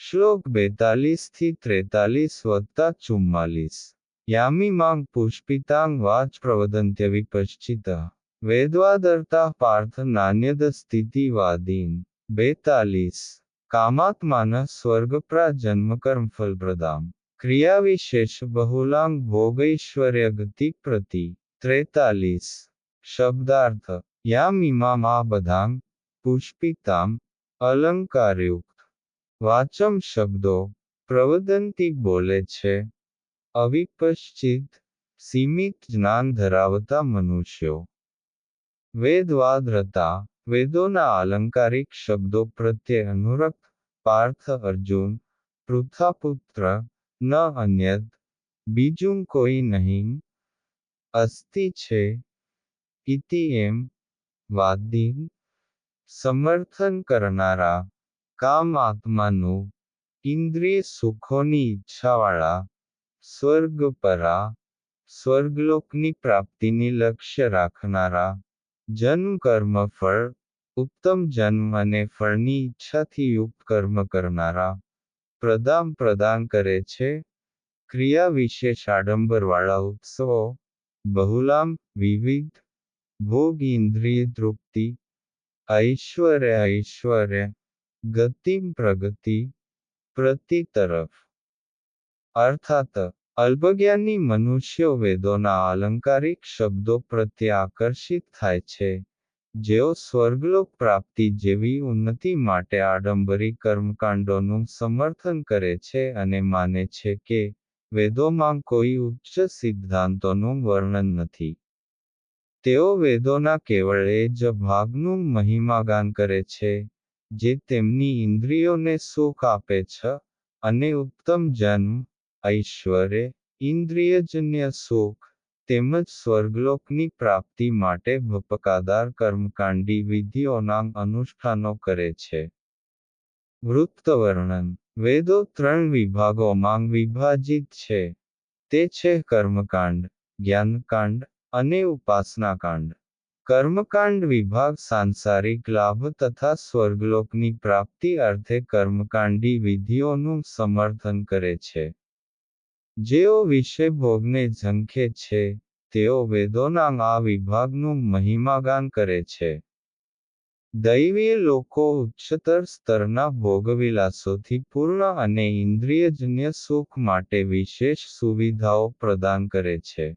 શ્લોક બેતાલીસથી ત્રેતાલીસ વત્તા ચુમ્માલીસ. યામિમાંગ પુષ્પિતાંગ વાચ પ્રવદંત્ય વિપશ્ચિત વેદવાદર્તા પાર્થ નાન્યદ સ્થિતિવાદીન બેતાલીસ. કામાત્માન સ્વર્ગપ્રા જન્મકર્મફલપ્રદામ ક્રિયાવિશેષ બહુલાંગ ભોગૈશ્વર્ય ગતિ પ્રતિ. ત્રેતાલીસ. શબ્દાર્થ. યામિમામ આ બધાંગ પુષ્પિતામ અલંકારયુક્ત વાચમ શબ્દો પ્રવદંતી બોલે છે. અવિપશ્ચિત, સીમિત જ્ઞાન ધરાવતા મનુષ્યો. વેદવાદ્રતા, વેદોના આલંકારિક શબ્દો પ્રત્યે અનુરક્ત, પાર્થ અર્જુન, પૃથાપુત્ર, ન અન્ય બીજું કોઈ નહીં. અસ્તિ છે, ઇતિ એમ, વાદીન, સમર્થન કરનારા કામ આત્માનું ઇન્દ્રિય સુખોની ઈચ્છાવાળા, સ્વર્ગપરા, સ્વર્ગલોકની પ્રાપ્તિની લક્ષ્ય રાખનારા જન્મ કર્મ ફળ ઉત્તમ જન્મ અને ફળની ઈચ્છાથી યુક્ત કર્મ કરનારા, પ્રદાન પ્રદાન કરે છે. ક્રિયા વિશેષ આડંબરવાળા ઉત્સવો, બહુલામ, વિવિધ ભોગ ઇન્દ્રિય તૃપ્તિ ઐશ્વર્ય ઐશ્વર્ય ગતિમ પ્રગતિ પ્રતિ તરફ અર્થાત અલ્પજ્ઞાની મનુષ્યો વેદોના આલંકારિક શબ્દો પ્રત્યે આકર્ષિત થાય છે જેઓ સ્વર્ગલોક પ્રાપ્તિ જેવી ઉન્નતિ માટે આડંબરી કર્મકાંડોનું સમર્થન કરે છે અને માને છે કે વેદોમાં કોઈ ઉચ્ચ સિદ્ધાંતોનું વર્ણન નથી તેઓ વેદોના કેવળ એ જ ભાગનું મહિમાગાન કરે છે જે તેમની ઇન્દ્રિયોને સુખ આપે છે અને ઉત્તમ જન્મ ઐશ્વર્ય, ઇન્દ્રિયજન્ય સુખ, તેમજ સ્વર્ગલોકની પ્રાપ્તિ માટે ભપકાદાર કર્મકાંડી વિધિઓના અનુષ્ઠાનો કરે છે. વૃત્તવર્ણન. વેદો ત્રણ વિભાગોમાં વિભાજિત છે. તે છે કર્મકાંડ, જ્ઞાનકાંડ અને ઉપાસનાકાંડ. કર્મકાંડ વિભાગ સાંસારિક લાભ તથા સ્વર્ગલોકની પ્રાપ્તિ અર્થે કર્મકાંડી વિધિઓનું સમર્થન કરે છે. જેઓ વિષય ભોગને ઝંખે છે, તેઓ વેદોના આ વિભાગનું મહિમાગાન કરે છે. દૈવીય લોકો ઉચ્ચતર સ્તરના ભોગવિલાસોથી પૂર્ણ અને ઇન્દ્રિયજન્ય સુખ માટે વિશેષ સુવિધાઓ પ્રદાન કરે છે.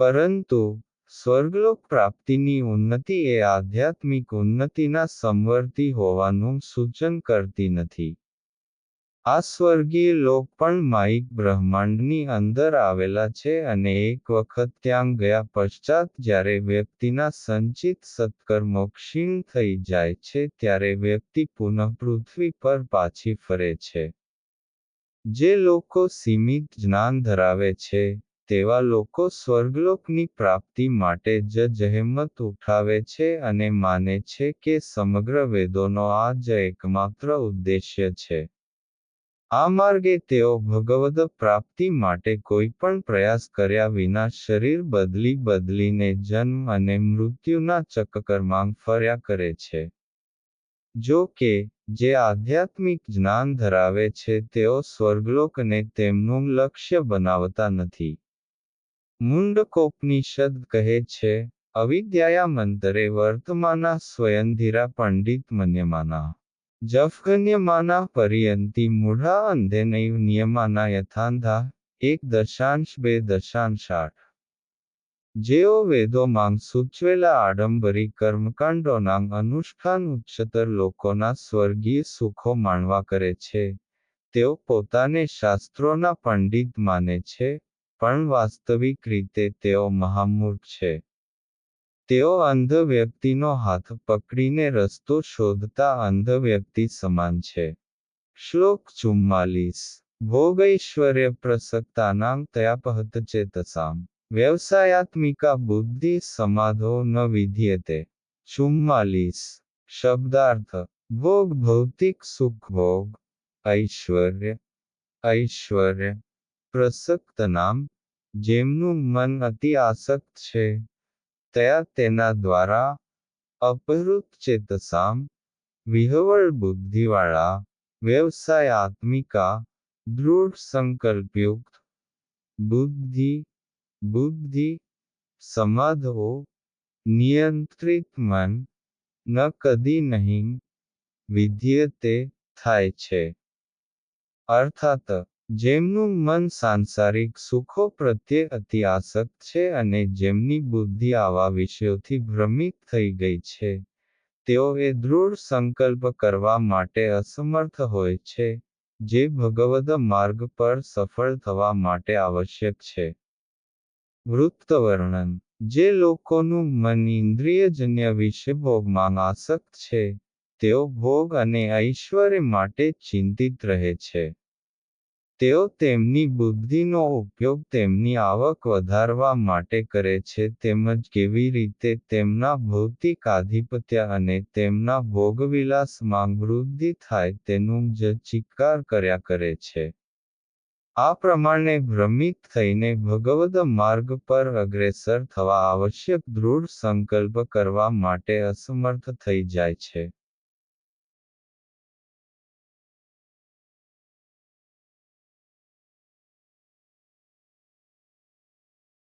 પરંતુ સ્વર્ગલોક પ્રાપ્તિની ઉન્નતિ એ આધ્યાત્મિક ઉન્નતિના સંવર્તી હોવાનું સૂચન કરતી નથી. આ સ્વર્ગીય લોક પણ માઇક બ્રહ્માંડની અંદર આવેલા છે અને એક વખત ત્યાં ગયા પશ્ચાત જ્યારે વ્યક્તિના સંચિત સત્કર્મો ક્ષીણ થઈ જાય છે ત્યારે વ્યક્તિ પુનઃ પૃથ્વી પર પાછી ફરે છે. જે લોકો સીમિત જ્ઞાન ધરાવે છે તેવા લોકો સ્વર્ગલોકની પ્રાપ્તિ માટે જ જહેમત ઉઠાવે છે અને માને છે કે સમગ્ર વેદોનો આ જ એકમાત્ર ઉદ્દેશ્ય છે. આ માર્ગે તેઓ ભગવદ પ્રાપ્તિ માટે કોઈ પણ પ્રયાસ કર્યા વિના શરીર બદલી બદલીને જન્મ અને મૃત્યુના ચક્કરમાં ફર્યા કરે છે. જો કે, જે આધ્યાત્મિક જ્ઞાન ધરાવે છે તેઓ સ્વર્ગલોકને તેમનું લક્ષ્ય બનાવતા નથી. મુંડકોપનિષદ કહે છે અવિદ્યાયા મંતરે વર્તમાના સ્વયંધીરા પંડિત મન્યમાના જફગન્યમાના પર્યંતી મૂઢા અંધેનૈવ નિયમાના યથાંધા, એક દશાંશ બે દશાંશ આઠ. જેઓ વેદોમાં સૂચવેલા આડંબરી કર્મકાંડોના અનુષ્ઠાન ઉચ્ચતર લોકોના સ્વર્ગીય સુખો માણવા કરે છે, તેઓ પોતાને શાસ્ત્રોના પંડિત માને છે પણ વાસ્તવિક રીતે તેઓ મહામૂર્ખ છે. તેઓ અંધ વ્યક્તિનો હાથ પકડીને રસ્તો શોધતા અંધ વ્યક્તિ સમાન છે. શ્લોક ચુમ્માલીસ. ભોગૈશ્વર્ય પ્રસક્તાનાં તયાપહત ચેતસામ. વ્યવસાયાત્મિકા બુદ્ધિ સમાધો ન વિધ્યતે. ચુમ્માલીસ. શબ્દાર્થ. ભોગ ભૌતિક સુખ ભોગ. ઐશ્વર્ય. ઐશ્વર્ય. પ્રસક્ત નામ, જેમનું મન અતિ આસક્ત છે. તયા તેના દ્વારા, અપહૃત ચેતસામ, વિહવળ બુદ્ધિવાળા, વ્યવસાય આત્મિકા, દૃઢ સંકલ્પયુક્ત, બુદ્ધિ બુદ્ધિ સમાધો નિયંત્રિત મન, ન કદી નહીં, વિધ્યતે થાય છે. અર્થાત જેમનું મન સાંસારિક સુખો પ્રત્યે અતિ આસક્ત છે અને જેમની બુદ્ધિ આવા વિષયોથી ભ્રમિત થઈ ગઈ છે, તેઓ એ દૃઢ સંકલ્પ કરવા માટે અસમર્થ હોય છે, જે ભગવદ માર્ગ પર સફળ થવા માટે આવશ્યક છે. વૃત્તવર્ણન. જે લોકોનું મન ઇન્દ્રિયજન્ય વિશે ભોગમાં આસક્ત છે, તેઓ ભોગ અને ઐશ્વર્ય માટે ચિંતિત રહે છે. તેઓ તેમની બુદ્ધિનો ઉપયોગ તેમની આવક વધારવા માટે કરે છે તેમજ કેવી રીતે તેમના ભૌતિક આધિપત્ય અને તેમના ભોગવિલાસમાં વૃદ્ધિ થાય તેનું જ ચિક્કાર કર્યા કરે છે. આ પ્રમાણે ભ્રમિત થઈને ભગવદ માર્ગ પર અગ્રેસર થવા આવશ્યક દૃઢ સંકલ્પ કરવા માટે અસમર્થ થઈ જાય છે.